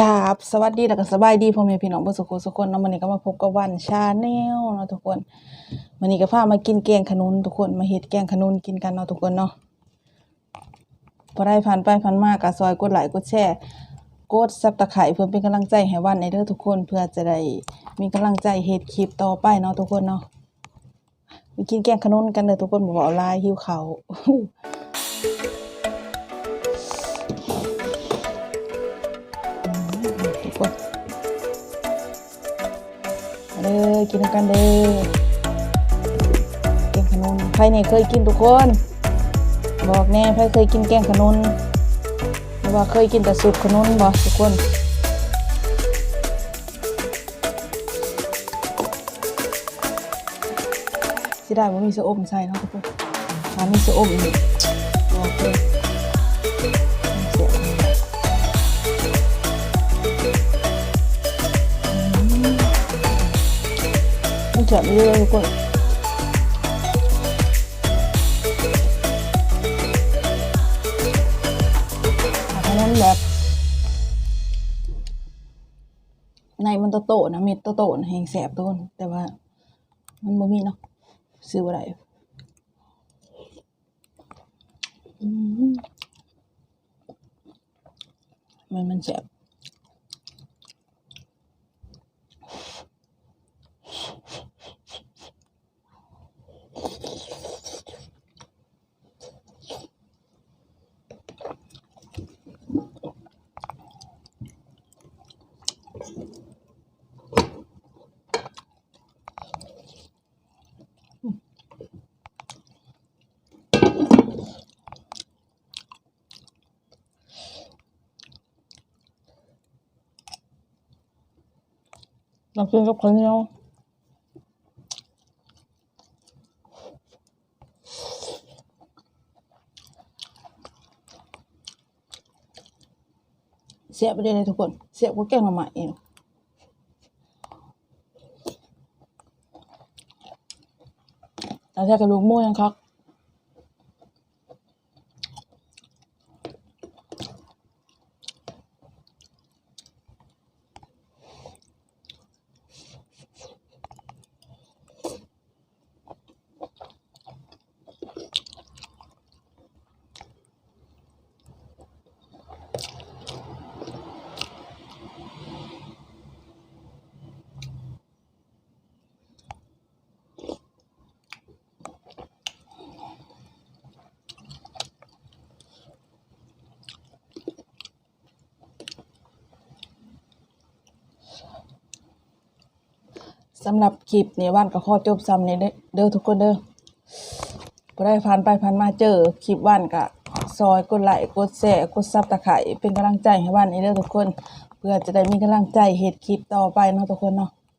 ราบสวัสดีแล้วก็สบายดีพ่อแม่พี่น้องเบ่สุขสุขคนเนาะมื้อนี้ก็มาพบกับวันชาแนลเนาะทุกคนมื้อนี้ก็พามากินแกงขนุนทุกคนมาเฮ็ดแกงขนุนกินกันเนาะทุกคนเนาะบ่ได้ผ่านไปผ่านมาก็ซอยกดไลค์กดแชร์กดซับตะไคร้เพื่อเป็นกำลังใจให้วันในเด้อทุกคนเพื่อจะได้มีกำลังใจเฮ็ดคลิปต่อไปเนาะทุกคนเนาะไปกินแกงขนุนกันเด้อทุกคนบ่เว้าลายหิวเขา เด้อกินกันเด้อแกงขนุนใครเนี่ยเคยกินทุกคน บอกแน่ใครเคยกินแกงขนุนหรือว่าเคยกินแต่ซุปขนุนบ่ทุกคนสิได้บ่ามีเสะออมใส่เนาะทุกคนถ้ามีสะออมนี่บอกเลย มันเจ็บเยอะทุกคนอันนั้นแบบในมันโตโตนะเม็ดโตโตนะแหงแสบต้น แต่ว่ามันบ่มีเนาะซื้อบ่ได้อืมมันมันแสบ เรากินกับข้าวเหนียวเสียบไปได้เลยทุกคน เสียบก็แกงมาใหม่เองแล้วถ้ากระดูกหมูยังครับ สำหรับคลิปนี้ว่านก็ขอจบซ้ำนี้เด้อเด้อทุกคนเด้อพอได้ผ่านไปผ่านมาเจอคลิปว่านก็ซอยกดไลค์กดแชร์กดซับตะไคร้เป็นกำลังใจให้ว่านนี้เด้อทุกคน เพื่อจะได้มีกำลังใจเหตุคลิปต่อไปเนาะทุกคนเนาะ